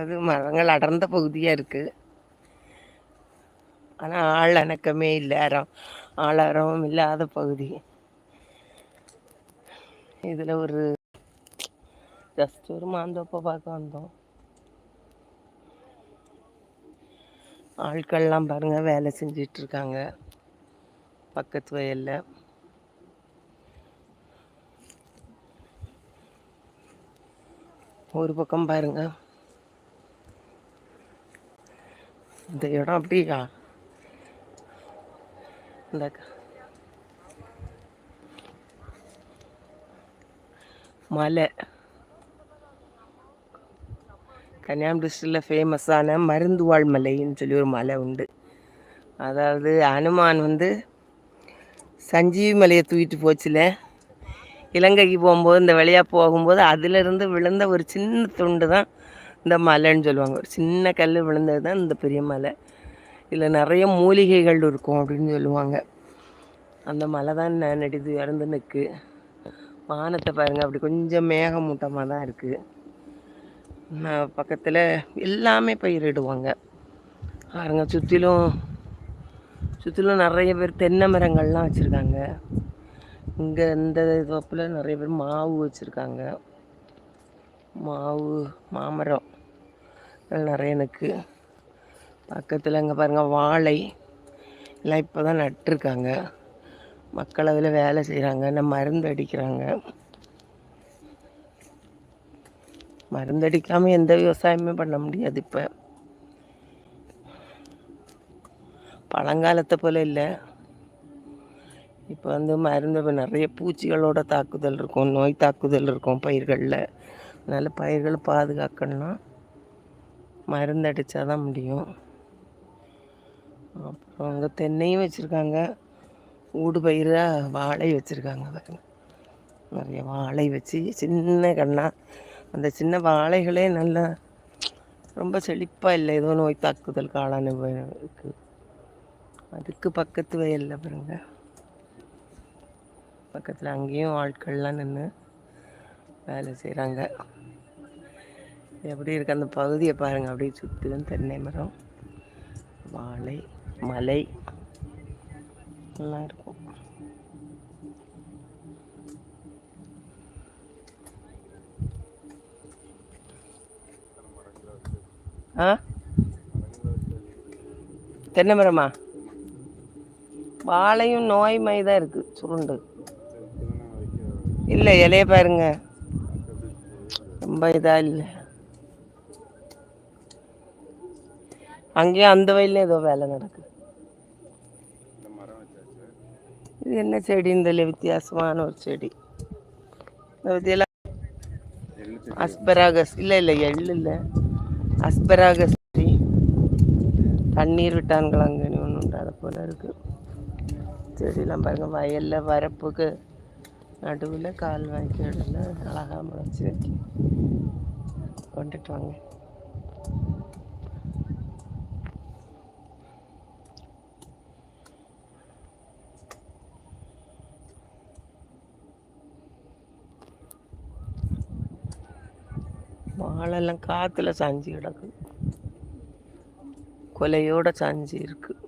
அது மரங்கள் அடர்ந்த பகுதியாக இருக்குது ஆனால் ஆள் அணக்கமே இல்லை அறம் ஆளாரமும் இல்லாத பகுதி. இதில் ஒரு ஜஸ்ட் ஒரு மாந்தோப்பை பார்க்க வந்தோம். ஆட்கள்லாம் பாருங்கள் வேலை செஞ்சிட்ருக்காங்க பக்கத்து வயலில். ஒரு பக்கம் பாருங்கள் இந்த இடம் அப்படியா? இந்த மலை. கன்னியாகுமரி டிஸ்ட்ரிக்டில் ஃபேமஸான மருந்துவாழ் மலைன்னு சொல்லி ஒரு மலை உண்டு. அதாவது அனுமான் வந்து சஞ்சீவி மலையை தூக்கிட்டு போச்சுல. இலங்கைக்கு போகும்போது இந்த வழியாக போகும்போது அதிலிருந்து விழுந்த ஒரு சின்ன துண்டு தான் இந்த மலைன்னு சொல்லுவாங்க. ஒரு சின்ன கல் விழுந்தது தான் இந்த பெரிய மலை. இதில் நிறைய மூலிகைகள் இருக்கும் அப்படின்னு சொல்லுவாங்க. அந்த மலை தான் நடிது நெடுது இறந்து நிற்கு வானத்தை பாருங்கள் அப்படி கொஞ்சம் மேகமூட்டமாக தான் இருக்குது பக்கத்தில் எல்லாமே பயிரிடுவாங்க. பாருங்க சுற்றிலும் சுற்றிலும் நிறைய பேர் தென்னை மரங்கள்லாம் வச்சுருக்காங்க. இங்கே இந்த தோப்பில் நிறைய பேர் மாவு வச்சுருக்காங்க. மாவு மாமரம். நிறைய எனக்கு. பக்கத்தில் இங்கே பாருங்கள் வாழை. எல்லாம் இப்போ தான் நட்டிருக்காங்க. மக்கள் அதில் வேலை செய்கிறாங்க நம்ம மருந்து அடிக்கிறாங்க. மருந்து அடிக்காமல் எந்த விவசாயமே பண்ண முடியாது இப்போ. பழங்காலத்தை போல் இல்லை. இப்போ வந்து மருந்து நிறைய பூச்சிகளோட தாக்குதல் இருக்கும் நோய் தாக்குதல் இருக்கும் பயிர்களில். அதனால் பயிர்களை பாதுகாக்கணும்னா மருந்து அடித்தா தான் முடியும். அப்புறம் அங்கே தென்னையும் வச்சுருக்காங்க. ஊடு பயிராக வாழை வச்சுருக்காங்க பாருங்க. நிறைய வாழை வச்சு சின்ன கண்ணா. அந்த சின்ன வாழைகளே நல்லா ரொம்ப செழிப்பாக இல்லை. ஏதோ நோய் தாக்குதல் காளான இருக்குது அதுக்கு பக்கத்து வயலில் பாருங்க. பக்கத்தில் அங்கேயும் ஆட்கள்லாம் நின்று வேலை செய்கிறாங்க எப்படி இருக்கு அந்த பகுதியை பாருங்கள் அப்படியே சுற்றிலும் தென்னை மரம் வாழை மலை எல்லாம் இருக்கும். ஆ? தென்னை மரமா? வாழையும் நோய் மாதிரி தான் இருக்குது சுருண்டு. இல்லை இலைய பாருங்க. ரொம்ப இதாக இல்லை. அங்கேயும் அந்த வயல்ல ஏதோ வேலை நடக்குது இது என்ன செடின்னு தெரியல வித்தியாசமான ஒரு செடி. இந்த அஸ்பராகஸ். இல்லை இல்லை எள்ளு இல்லை. அஸ்பராகஸ் செடி. தண்ணீர் அங்கே ஒன்று உண்டு அதை போல் இருக்குது செடியெல்லாம் பாருங்கள் வயலில் வரப்புக்கு நடுவில் கால்வாய்க்கு இடையில அழகாக முளைச்சி வைக்க கொண்டுட்டு வாங்க. வாழெல்லாம் காற்றுல சாஞ்சு கிடக்கு. கொலையோட சாஞ்சு இருக்கு.